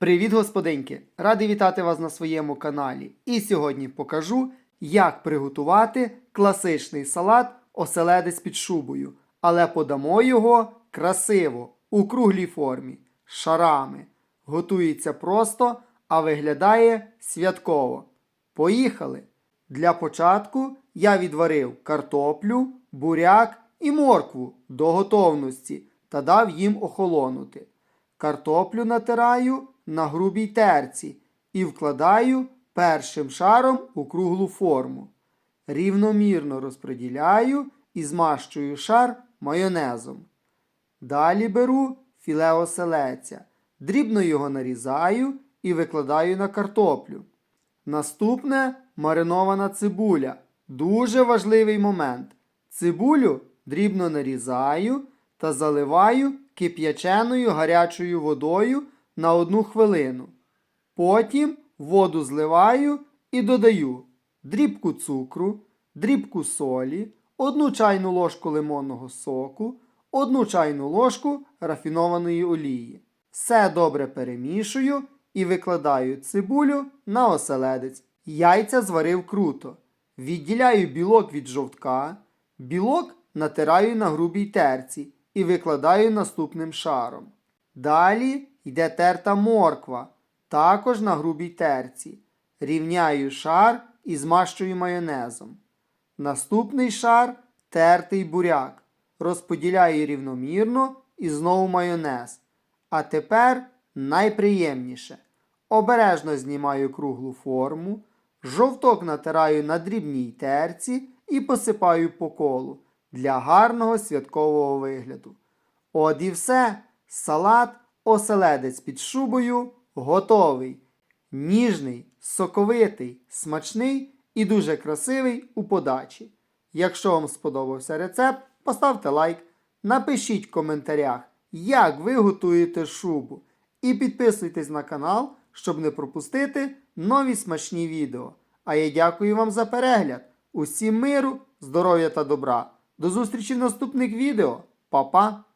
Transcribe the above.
Привіт, господинки! Радий вітати вас на своєму каналі. І сьогодні покажу, як приготувати класичний салат оселедець під шубою, але подамо його красиво, у круглій формі, шарами. Готується просто, а виглядає святково. Поїхали! Для початку я відварив картоплю, буряк і моркву до готовності та дав їм охолонути. Картоплю натираю на грубій терці і вкладаю першим шаром у круглу форму. Рівномірно розподіляю і змащую шар майонезом. Далі беру філе оселеця, дрібно його нарізаю і викладаю на картоплю. Наступне маринована цибуля. Дуже важливий момент. Цибулю дрібно нарізаю та заливаю кип'яченою гарячою водою на одну хвилину. Потім воду зливаю і додаю дрібку цукру, дрібку солі, одну чайну ложку лимонного соку, одну чайну ложку рафінованої олії. Все добре перемішую і викладаю цибулю на оселедець. Яйця зварив круто. Відділяю білок від жовтка, білок натираю на грубій терці і викладаю наступним шаром. Далі йде терта морква, також на грубій терці. Рівняю шар і змащую майонезом. Наступний шар тертий буряк. Розподіляю рівномірно і знову майонез. А тепер найприємніше. Обережно знімаю круглу форму, жовток натираю на дрібній терці і посипаю по колу для гарного святкового вигляду. От і все. Салат оселедець під шубою готовий. Ніжний, соковитий, смачний і дуже красивий у подачі. Якщо вам сподобався рецепт, поставте лайк, напишіть в коментарях, як ви готуєте шубу. І підписуйтесь на канал, щоб не пропустити нові смачні відео. А я дякую вам за перегляд. Усім миру, здоров'я та добра. До зустрічі в наступних відео. Па-па!